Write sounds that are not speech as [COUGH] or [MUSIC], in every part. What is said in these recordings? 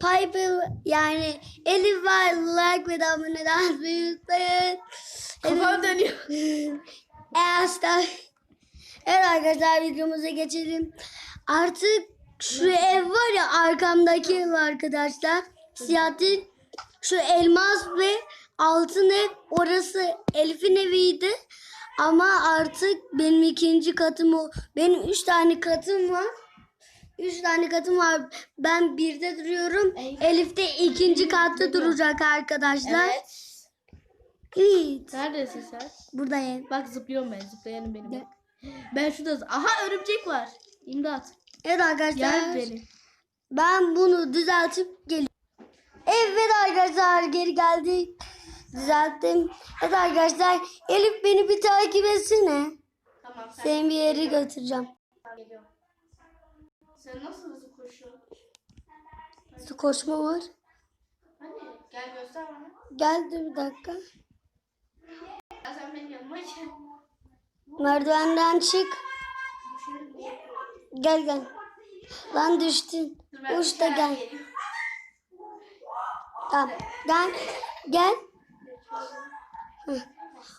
Piper yani Elif var like ve abone olmayı unutmayın. Kafam dönüyor. [LAUGHS] Eğer Evet arkadaşlar videomuza geçelim. Artık şu ev var ya arkamdaki ev arkadaşlar. Siyatin şu elmas ve altın ev orası Elif'in eviydi. Ama artık benim ikinci katım o. Benim üç tane katım var. Üç tane katım var. Ben birde duruyorum. Elif de ikinci katta duracak arkadaşlar. Evet. Evet. Neredesin sen? Buradayım. Bak zıplıyorum ben. Zıplayanım benim. bak. Ben şurada. Aha örümcek var. İmdat. Evet arkadaşlar. Gel beni. Ben bunu düzeltip geliyorum. Evet arkadaşlar geri geldik. Düzelttim. Evet arkadaşlar Elif beni bir takip etsene. Tamam sen Seni bir yere götüreceğim. geliyorum. Sen nasıl hızlı koşuyorsun? Su koşma var. Hani gel göster bana. Geldi bir dakika. Ya sen benim yanıma gel. Merdivenden çık. Gel gel. Lan düştün. Dur Uçta bir gel. geleyim. Tamam. Gel. Gel.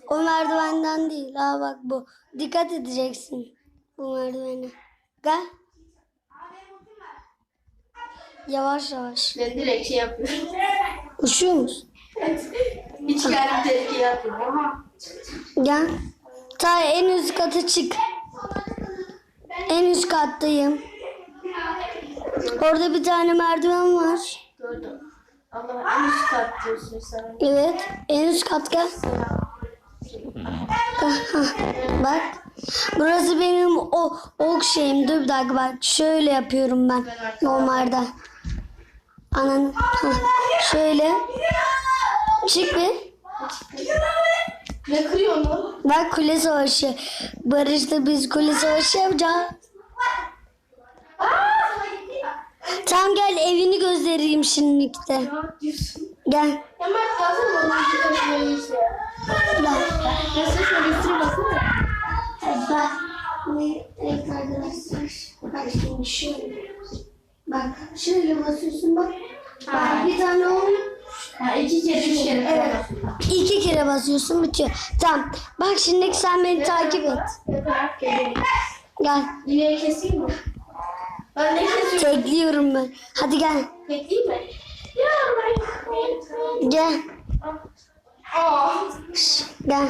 O merdivenden değil. Ha bak bu. Dikkat edeceksin. Bu merdivene. Gel. Yavaş yavaş. Ben direkt şey yapıyorum. Uçuyor musun? Hiç geldim tehlike yapıyorum. Aha. Gel. Ta en üst kata çık. En üst kattayım. Orada bir tane merdiven var. Gördüm. Allah en üst kat diyorsun sen. Evet. En üst kat gel. bak. Burası benim o ok şeyim. Dur bir dakika bak. Şöyle yapıyorum ben. Normalde. Ananı. Hah. Şöyle. Çık bir. Ne kırıyorsun oğlum? Bak kule savaşı. Barış'ta biz kule savaşı yapacağız. Tam gel evini göstereyim şimdilikte. Ne? Gel. Hemen kalsın bana bir şey. Şöyle baksana. Bak. Evet arkadaşlar. Bak şimdi şöyle. Bak şöyle basıyorsun bak. Bak bir tane olmuyor. Ha iki kere üç kere Evet. İki kere basıyorsun bitiyor. Tamam. Bak şimdi sen beni takip et. Gel. Yine keseyim mi? Ben ne kesiyorum? Tekliyorum ben. Hadi gel. Bekleyeyim mi? Ya ben... Gel. Aa. Şş, Gel.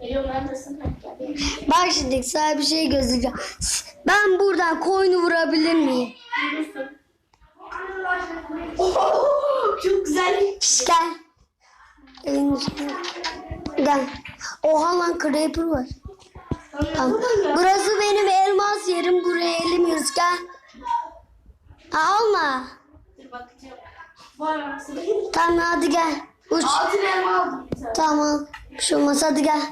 Geliyorum gel. Bak şimdi sana bir şey göstereceğim. Ben buradan koyunu vurabilir miyim? Çok güzel. Şş, gel. Evin içine. Gel. Oha lan creeper var. Tamam. Burası benim elmas yerim. Buraya. Gel. Ha, alma. Dur bakacağım. Var aslında. Tamam hadi gel. Uç. Altın elma aldım bir tane. Tamam. Bir şey olmaz hadi gel.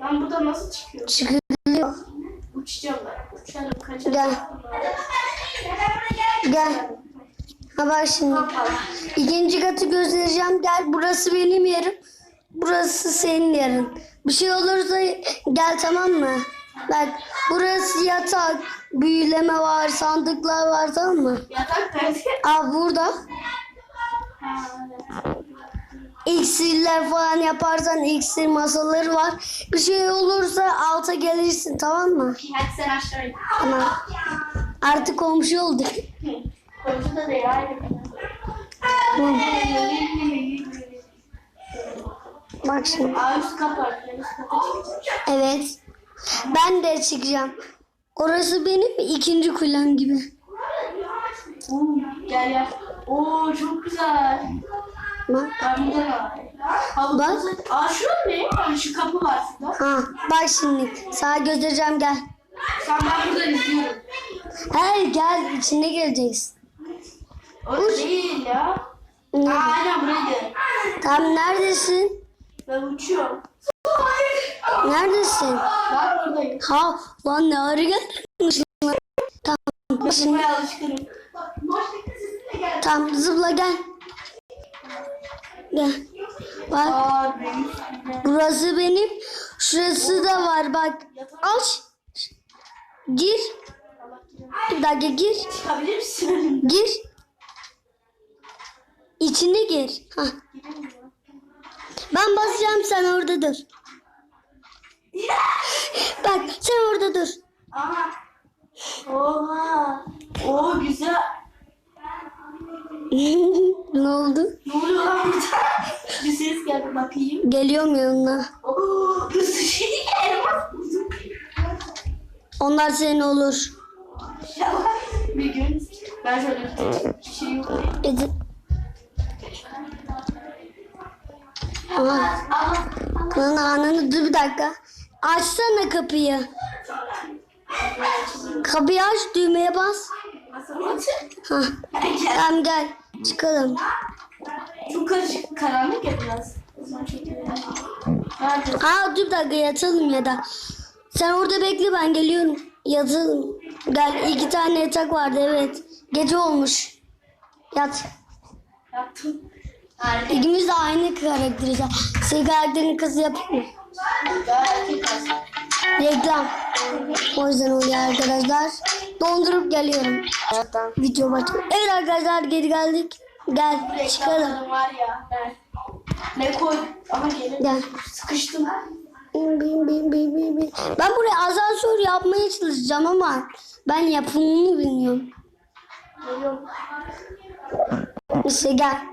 Ben burada nasıl çıkıyorum? Çıkıyor. Uçacağım ben. Uçarım kaçarım. Gel. Gel. Ha bak şimdi. İkinci katı göstereceğim. Gel burası benim yerim. Burası senin yerin. Bir şey olursa gel tamam mı? Bak burası yatak. Büyüleme var, sandıklar var tamam mı? Yatak nerede? Aa burada. İksirler falan yaparsan iksir masaları var. Bir şey olursa alta gelirsin tamam mı? Hadi sen aşağı in. Tamam. Artık komşu olduk. Komşu da değil aynı. Tamam. Bak şimdi. Aa üst kat var. Ben üst kata çıkacağım. Evet. Ben de çıkacağım. Orası benim ikinci kulem gibi. Oo, Gel gel. Oo çok güzel. Bak. Ben var. Bak. Aa şurada ne? Aa, Şu kapı var şurada. Ha, bak şimdi. Sana göstereceğim gel. Sen ben buradan izliyorum. Hayır gel içine gireceksin. Orada değil ya. Aa Ne? aynen buraydı. Tam neredesin? Ben uçuyorum. Neredesin? Bak buradayım. Ha lan ne ara gelmiş lan. Tamam şimdi. Buraya alışkınım. Tamam zıpla gel. Gel. Bak büyük. burası benim. Şurası da var bak. Aç. Gir. Bir dakika gir. Çıkabilir misin? Gir. İçine gir. Hah. Ben basacağım sen orada dur. Bak sen orada dur. Aha. Oha. Oo güzel. [LAUGHS] ne oldu? Ne oluyor lan burada? Bir ses geldi bakayım. Geliyorum yanına. Oo şey. Onlar senin olur. Bir gün ben şöyle bir şey yok. Aa. Lan ananı dur bir dakika. Açsana kapıyı. Kapıyı aç düğmeye bas. Hah. Tamam gel çıkalım. Çok karışık. Karanlık ya biraz. Aa dur bir dakika yatalım ya da. Sen orada bekle ben geliyorum. Yatalım. Gel iki tane yatak vardı evet. Gece olmuş. Yat. Yaptım. Harika. İkimiz de aynı karakteriz. Senin karakterin kızı yapayım mı? Reklam. O yüzden oluyor arkadaşlar. Dondurup geliyorum. Video baş. Evet arkadaşlar geri geldik. Gel çıkalım. Reklamlarım var ya. Ben. Ne koy? Ama gelin. Gel. Sıkıştım. Bin, bin, bin, bin, bin. Ben buraya asansör yapmaya çalışacağım ama ben yapımını bilmiyorum. Geliyorum. İşte gel.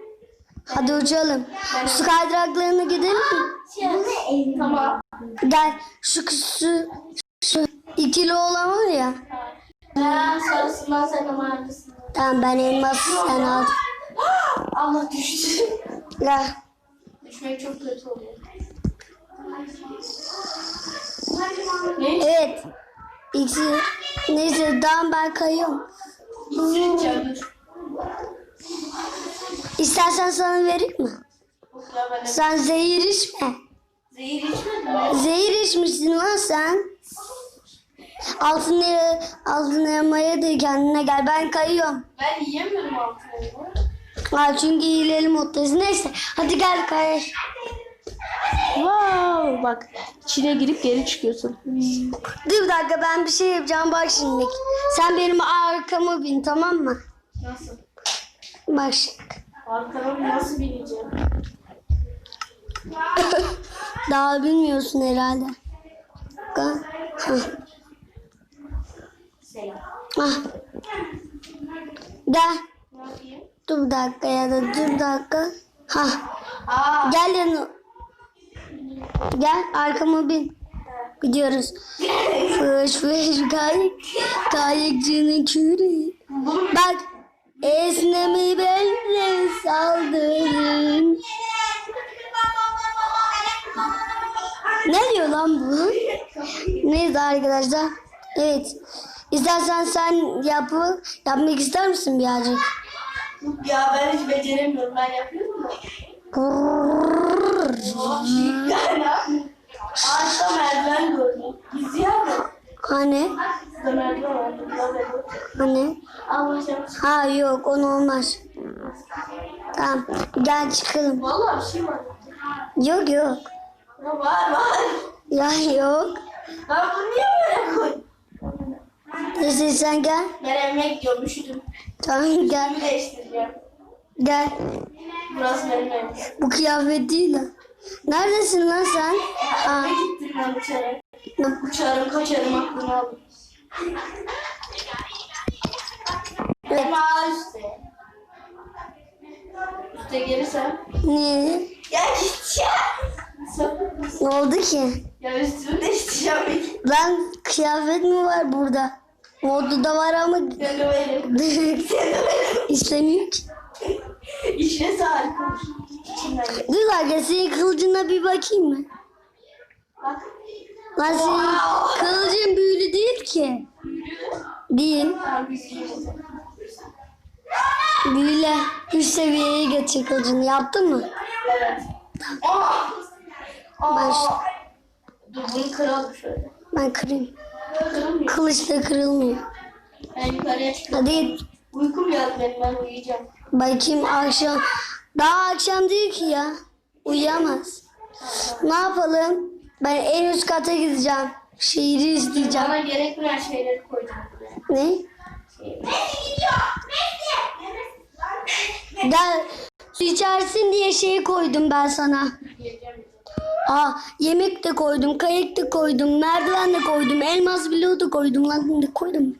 Hadi uçalım. Su kaydıraklarına gidelim mi? Tamam. Gel. Şu şu şu ikili olan var ya. Ha, sarısından sen ama? Tamam ben elmas sen al. Allah düştü. Gel. Düşmek çok kötü oluyor. Ne? Evet. İkisi. Neyse tamam ben kayıyorum. Dur. İstersen sana vereyim mi? Sen zehir içme. zehir içmedim mi? Zehir içmişsin lan sen. Altın, ele- altın elmaya da kendine gel. Ben kayıyorum. Ben yiyemiyorum altını. Ha, çünkü hileli moddayız. Neyse. Hadi gel kay. Wow, bak içine girip geri çıkıyorsun. Dur bir dakika ben bir şey yapacağım. Bak şimdi. Sen benim arkama bin tamam mı? Nasıl? Bak şimdi. Arkana nasıl bineceğim? [LAUGHS] Daha bilmiyorsun herhalde. Selam. Hah. Gel. Dur bir dakika ya da dur bir dakika. Ha. Aa, Gel yanı. Gel arkama bin. Gidiyoruz. [LAUGHS] Fış fış kayık. Kayıkçının küreği. Bak. Esnemi belli saldırın. Ne diyor lan bu? Neyse arkadaşlar. Evet. İstersen sen yapı yapmak ister misin birazcık? ya ben hiç beceremiyorum. Ben yapıyorum. Yani Ağaçta merdiven gördüm. Gizli yerde. Hani? Hani? Allah. Ha yok onu olmaz. Tamam gel çıkalım. Vallahi bir şey var. Yok yok. Ya var var. Ya yok. Ben bunu niye böyle koydum? Neyse sen gel. Ben evime gidiyorum. Üşüdüm. Tamam gel. Bir değiştireceğim. Gel. Burası benim evim. Bu kıyafet değil lan. Neredesin lan sen? Aa, gittim ben uçarak? Uçarım kaçarım aklımı aldım. Ama üstte. Üste niye? Ya. Sen- Ne oldu ki? Ya üstümü değiştireceğim. Lan kıyafet mi var burada? Modu da var ama [LAUGHS] [LAUGHS] istemiyor ki. İşine sağlık. Dur dakika senin kılıcına bir bakayım mı? Bak. Lan senin kılıcın büyülü değil ki. Değil. Güzelim o zaman. Büyüle. Üst seviyeye getir kılıcını. Yaptın mı? Evet. Aa! Ben bunu kıralım şöyle. Ben kırayım. Kırılmıyor. Kılıç da kırılmıyor. Ben yukarıya çıkıyorum. Hadi. Uykum geldi benim ben uyuyacağım. Bakayım akşam. Daha akşam değil ki ya. Uyuyamaz. Ne yapalım? Ben en üst kata gideceğim. Şehri izleyeceğim. Bana gerekmeyen şeyleri koydum buraya. Ne? Gel su içersin diye şey koydum ben sana. Aa yemek de koydum, kayık da koydum, merdiven de koydum, elmas bloğu da koydum lan ne koydum.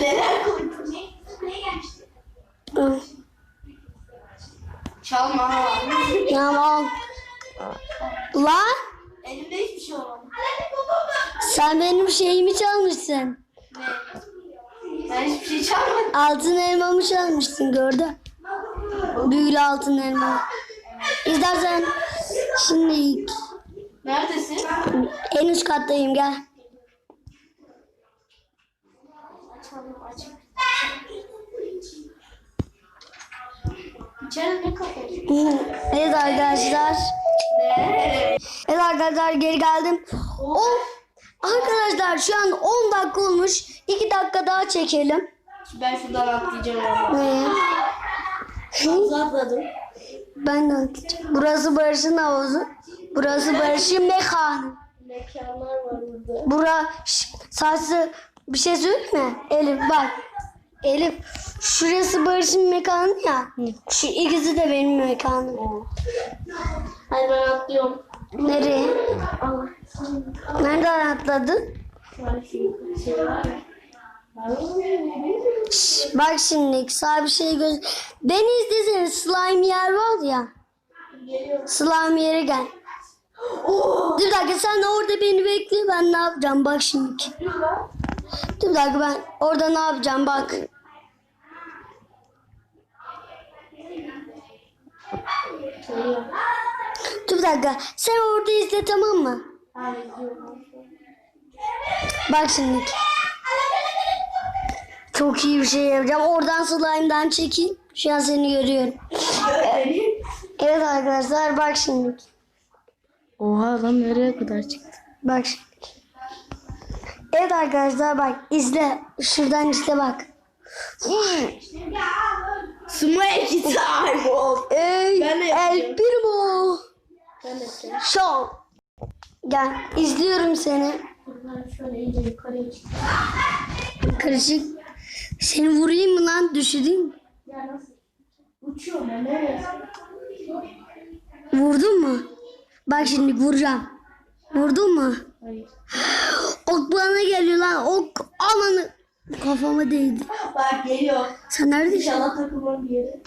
Neler koydun? Hı. Çalma. Tamam. Lan Elimde hiçbir şey olmadı. sen benim şeyimi çalmışsın. Ne? Ben hiçbir şey çalmadım. Altın elmamı çalmışsın gördün. Büyülü altın elma. İstersen şimdi Neredesin? en üst kattayım gel. Evet arkadaşlar. Evet arkadaşlar geri geldim. O arkadaşlar şu an 10 dakika olmuş. 2 dakika daha çekelim. Ben şuradan atlayacağım ama. Neye? Atladım. Ben de atlayacağım. Burası Barış'ın havuzu. Burası Barış'ın mekanı. Mekanlar var burada. Bura Şş, bir şey söyleyeyim mi? Elif bak. Elif şurası Barış'ın mekanı ya. Şu ikisi de benim mekanım. Hadi ben atlıyorum. Nereye? Nereden atladın? Şey var bak şimdi sağ bir şey göz. Beni izlesene slime yer var ya. Slime yere gel. Dur bir dakika sen orada beni bekle ben ne yapacağım bak şimdi. Dur bir dakika ben orada ne yapacağım bak. Dur bir dakika sen orada izle tamam mı? Bak şimdi. Çok iyi bir şey yapacağım. Oradan slime'dan çekeyim. Şu an seni görüyorum. Evet arkadaşlar bak şimdi. Oha lan nereye kadar çıktı? Bak şimdi. Evet arkadaşlar bak izle. Şuradan izle bak. Smile time oldu. Ey El. Primo. Show. Gel izliyorum seni. Buradan Seni vurayım mı lan düşüreyim mi? Ya nasıl? Uçuyorum ben nereye? Vurdun mu? Bak şimdi vuracağım. Vurdun mu? Hayır. Ok bana geliyor lan. Ok ananı kafama değdi. Bak geliyor. Sen neredesin? İnşallah takılmam bir yere.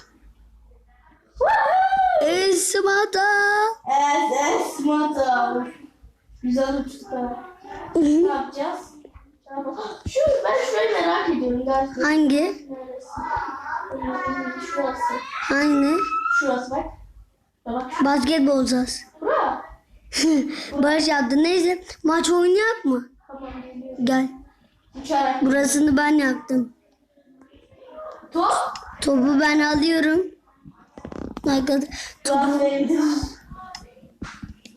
Esma'da. Evet, abi. Güzel uçtuk ha. Ne yapacağız? Şu, ben şurayı merak ediyorum. Dersin. Hangi? Neresi? Şurası. Hangi? Şurası bak. Bak. Basketbol olacağız. Bura. [LAUGHS] Barış yaptı. Neyse maç oynayak mı? Tamam geliyorum. Gel. Uçarak. Burasını ben yaptım. Top. Topu ben alıyorum. Arkadaş, topu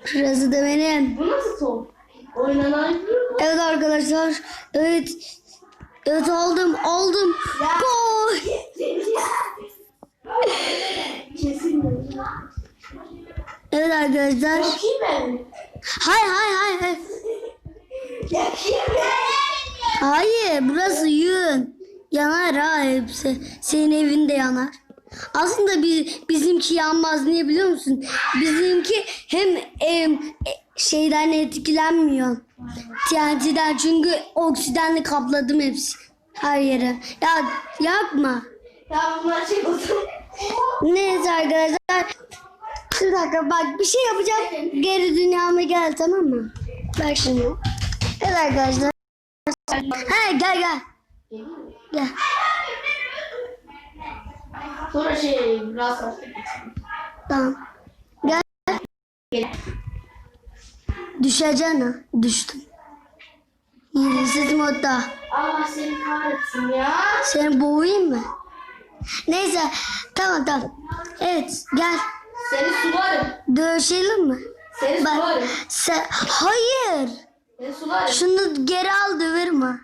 şurası da benim. Bu nasıl top? Oynanan? Evet arkadaşlar. Evet. Evet aldım aldım. Gol. Kesin mi? Evet arkadaşlar. Yakayım ben. Hay hay hay hay. Yakayım ben. Hayır burası yün. Yanar ha hepsi. Senin evin de yanar. Aslında biz, bizimki yanmaz niye biliyor musun? Bizimki hem em, e, şeyden etkilenmiyor. TNT'den çünkü oksijenle kapladım hepsi. Her yere. Ya yakma. Tamam bunlar çek otur. Neyse arkadaşlar. Bir dakika bak bir şey yapacağım. Geri dünyama gel tamam mı? Bak şimdi. Evet arkadaşlar. He gel gel. Gel. Sonra şey biraz sonra. Tamam. Gel. Düşeceksin ha. Düştüm. Hilesiz modda. Allah seni kahretsin ya. Seni boğayım mı? Neyse. Tamam tamam. Evet gel. Seni sularım. Dövüşelim mi? Seni Bak. sularım. Sen... Hayır. Seni sularım. Şunu geri al döverim ha.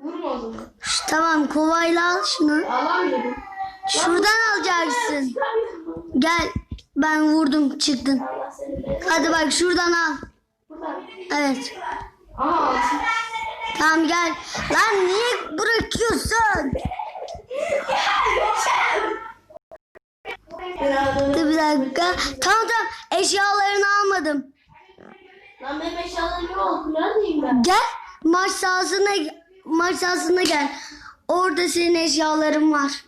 Vurma o zaman. Tamam kovayla al şunu. Alamıyorum. Şuradan alacaksın. Gel. Ben vurdum çıktın. Hadi bak şuradan al. Evet. Tamam gel. Lan niye bırakıyorsun? Dur bir dakika. Tamam tamam eşyalarını almadım. Lan benim eşyalarım yok. Neredeyim ben? Gel maç sahasına maç sahasına gel. Orada senin eşyaların var.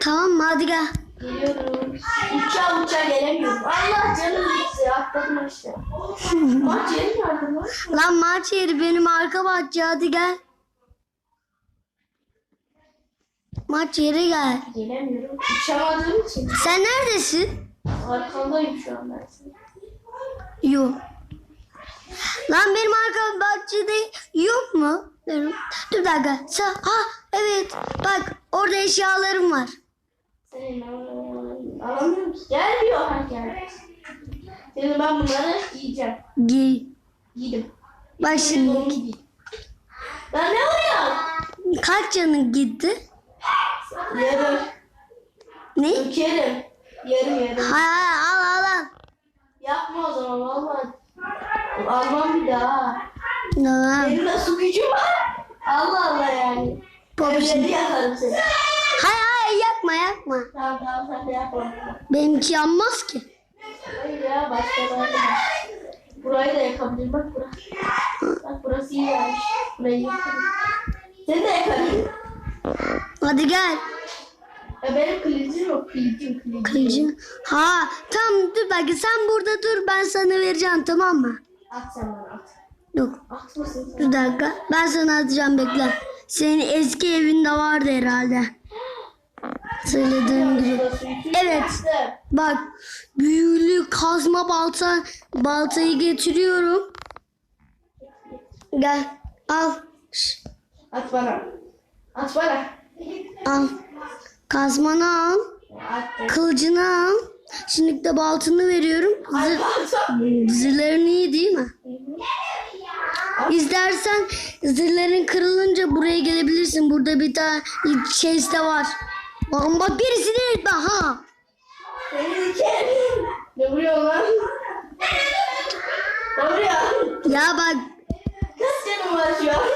Tamam mı? Hadi gel. Geliyorum. Uçağa uçağa gelemiyorum. Allah canım gitti. Atladım işte. Maç yeri nerede lan? Lan maç yeri benim arka bahçe hadi gel. Maç yeri gel. Gelemiyorum. Uçamadığım için. Sen neredesin? Arkandayım şu an ben senin. Yok. Lan benim arka bahçede yok mu? Dur dur dakika. Sa ha evet. Bak orada eşyalarım var. Senin alamıyorum ki. Gelmiyor. Gel. Senin ben bunları giyeceğim. Giy. Giydim. Bak. Lan ne oluyor? Kaç canın gitti? Yarım. Ne? Dökerim. Yarım yarım. Ha, al al al. Yapma o zaman valla. Almam bir daha. Tamam. Benim su gücüm var. Allah Allah yani. Popişin. Evleri yakarım seni. Hayır hayır yakma yakma. Tamam tamam sen de yapma. Benimki yanmaz ki. Hayır ya başkaları da. Burayı da yakabilirim. Bak burası. Bak burası iyi gelmiş. Burayı yakarım. Seni de yakarım. Hadi gel. Ya benim kılıcım yok. Kılıcım kılıcım. Kılıcın. Ha tamam dur bak sen burada dur ben sana vereceğim tamam mı? At sen sen? Bir dakika. Ben sana atacağım bekle. Senin eski evinde vardı herhalde. Söylediğim gibi. Evet. Bak büyülü kazma balta baltayı getiriyorum. Gel al. At bana. At bana. al. Kazmanı al. Kılıcını al. Şimdi de baltını veriyorum. Zır, pardon. zırhların iyi değil mi? İstersen zırhların kırılınca buraya gelebilirsin. Burada bir tane şey de var. Bakın bak birisini etme ha. Ne vuruyor lan? Ne vuruyor? Ya bak Kaç canım var şu an?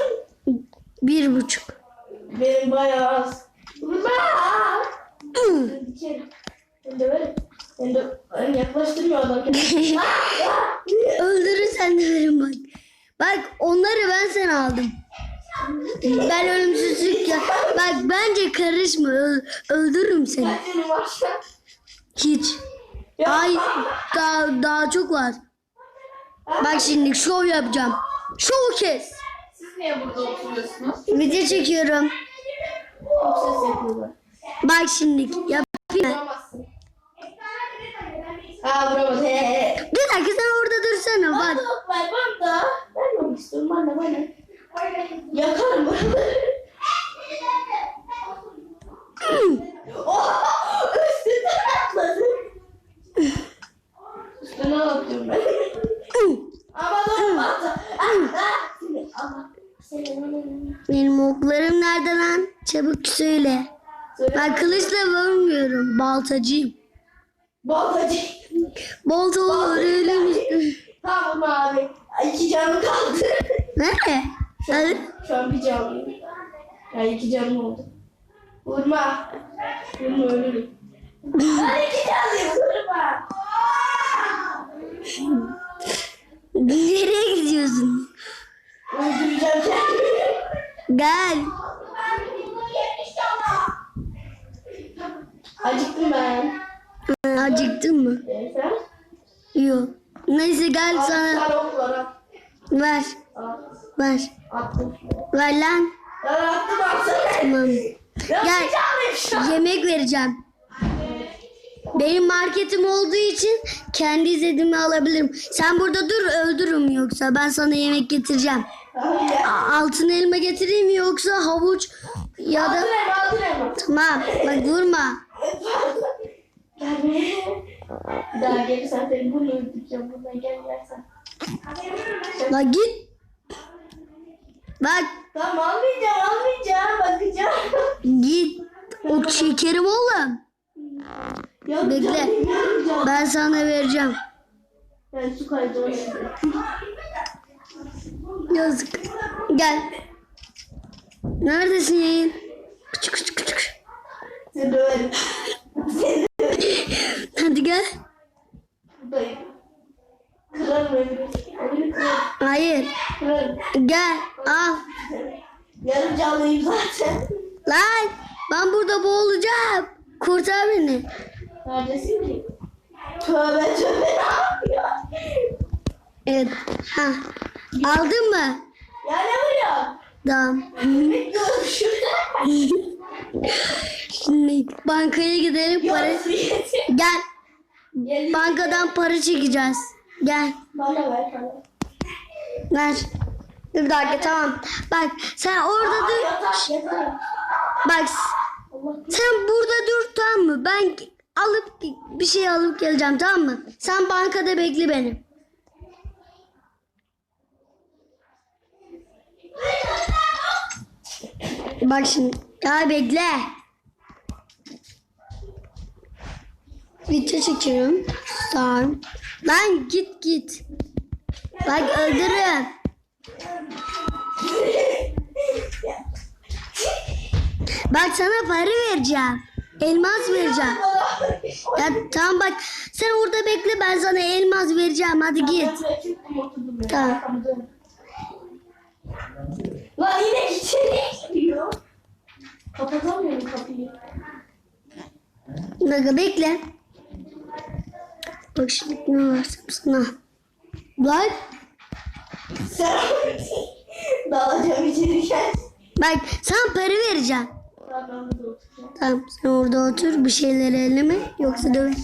bir buçuk. Benim bayağı az. Vurma! Dikerim. Ben de böyle. Ben de yaklaştırmıyor adam. Öldürürsen de verin bak. Bak onları ben sana aldım. Ben ölümsüzlük ya. Bak bence karışma. Öl- öldürürüm seni. Hiç. Ay daha, daha çok var. Bak şimdi şov yapacağım. Şovu kes. Siz niye burada oturuyorsunuz? Video çekiyorum. Çok ses yapıyorlar. Bak şimdi yapayım. He he. Bir dakika sen orada dursana Bak. bak. Yok ver de istiyorum bana bana. Yakarım buraları. Oha! Üstünden atladı. Üstüne atıyorum ben. Ama bata. Ah, ah. Benim oklarım nerede lan? Çabuk söyle. Söyle. Ben kılıçla vurmuyorum. Baltacıyım. Baltacı. Balta olur ölüm. Tamam abi. İki canım kaldı. Nerede? Hadi. Şu an bir canlıyım. Ya iki canım oldu. Vurma. Vurma ölürüm. Ben iki canlıyım vurma. Nereye gidiyorsun? Öldüreceğim kendimi. Gel. Acıktım ben. Acıktın mı? Sen? Yok. Neyse gel Al sana. al. Ver. Al. Ver. Attım. Ver lan. Ben attım atsana. Tamam. Gel. Yemek vereceğim. Benim marketim olduğu için kendi izlediğimi alabilirim. Sen burada dur öldürürüm yoksa ben sana yemek getireceğim. Altın elma getireyim yoksa havuç ya da... Altın elma altın elma. Tamam bak vurma. Daha gelirsen seni bunu öldüreceğim. Buradan gelmezsen. La git. Bak Tamam almayacağım almayacağım bakacağım. git. Ok şekerim oğlum. Yapacağım, Bekle. yapacağım. Ben sana vereceğim. Ben su kaydı Yazık. Gel. Neredesin? Küçük küçük küçük. Seni döverim. Hadi gel. Kırarım. Hayır. Kırarım. Gel al. Yarım canlıyım zaten. Lan ben burada boğulacağım. Kurtar beni. Neredesin ki? Tövbe tövbe ne yapıyor? Evet. Ha. Aldın mı? Ya ne vuruyor? Tamam. Bekliyorum şurada. [LAUGHS] Şimdi bankaya gidelim para. Gel. Bankadan para çekeceğiz. Gel. Bana ver bana. Ver. Dur bir dakika tamam. Bak sen orada Aa, dur. yatak yatak. Bak sen burada dur tamam mı? Ben alıp bir şey alıp geleceğim tamam mı? Sen bankada bekle beni. Bak şimdi. Ya bekle. Video çekiyorum. Tamam. Lan git git. Bak öldürürüm. Bak sana para vereceğim. Elmas vereceğim. Ya tamam bak sen orada bekle ben sana elmas vereceğim hadi git. Tamam. Lan yine içeri giriyor. Kapatamıyorum kapıyı. Bekle. Bak şimdi ne varsam sana. Bak. Dalacağım içeri gel. bak sana para vereceğim. Oturacağım. Tamam sen orada otur bir şeyleri elleme yoksa döver.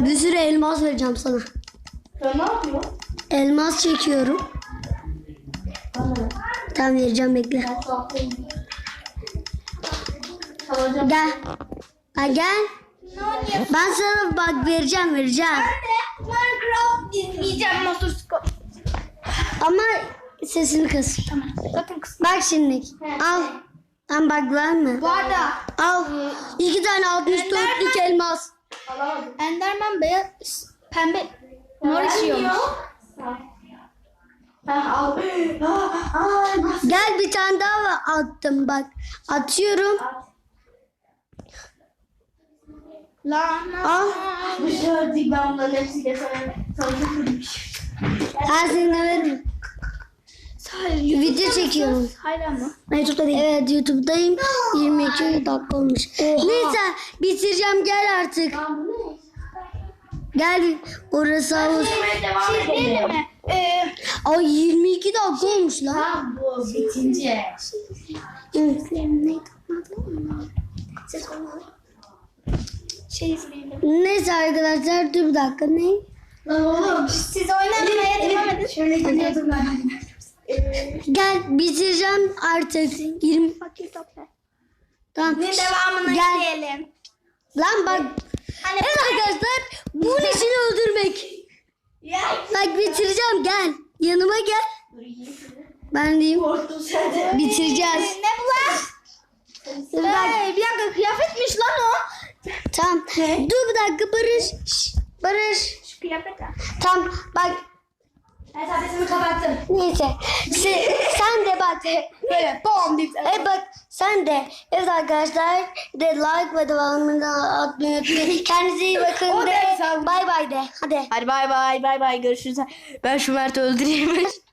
Bir sürü elmas vereceğim sana. Sen ne yapıyorsun? Elmas çekiyorum. Tamam vereceğim bekle. Gel. Gel. Ben sana bak vereceğim vereceğim. Minecraft izleyeceğim motoskop. Ama sesini kıs. Tamam. Kız. Bak şimdi. Al. Lan bak var mı? Bu arada Al. İki tane 64'lük elmas. alamadım. Enderman beyaz pembe mor işiyormuş. Ha al. [GASPS] Gel bir tane daha attım bak. Atıyorum. Lan Al. Bu şöyle ben bunların hepsiyle sana tanıştırdım. Ben seninle veririm. Video çekiyorum. Hala mı? YouTube'da değil. Evet YouTube'dayım. 22 dakika olmuş. Neyse bitireceğim gel artık. Lan bu ne? Gel orası havuz. Yemeğe devam Şey edelim. mi? Ee, Ay 22 dakika olmuş lan. Tamam bu bitince. Hı. Şey izleyelim. Neyse arkadaşlar dur bir dakika ne? Lan oğlum. Siz oynamaya devam edin. Şöyle gidiyordum ben. Gel bitireceğim artık. 20 Tamam. Devamını Gel. izleyelim. Lan bak. Hani Evet arkadaşlar bunun için öldürmek. Ya. Bak bitireceğim gel. Yanıma gel. Ben diyeyim. Bitireceğiz. ne bu lan? Hey, bir dakika kıyafetmiş lan o. Tamam. Dur bir dakika Barış. Şş, Barış. Şu kıyafet. Tamam bak. Ben sesimi kapattım. Neyse. Se- sen de bak. Böyle bom deyip. E bak sen de. Evet arkadaşlar. De like ve devamını atmayı unutmayın. Kendinize iyi bakın O de. da. Bay bay de. Hadi. Hadi bay bay bay bay görüşürüz. Ben şu Mert'i öldüreyim. [LAUGHS]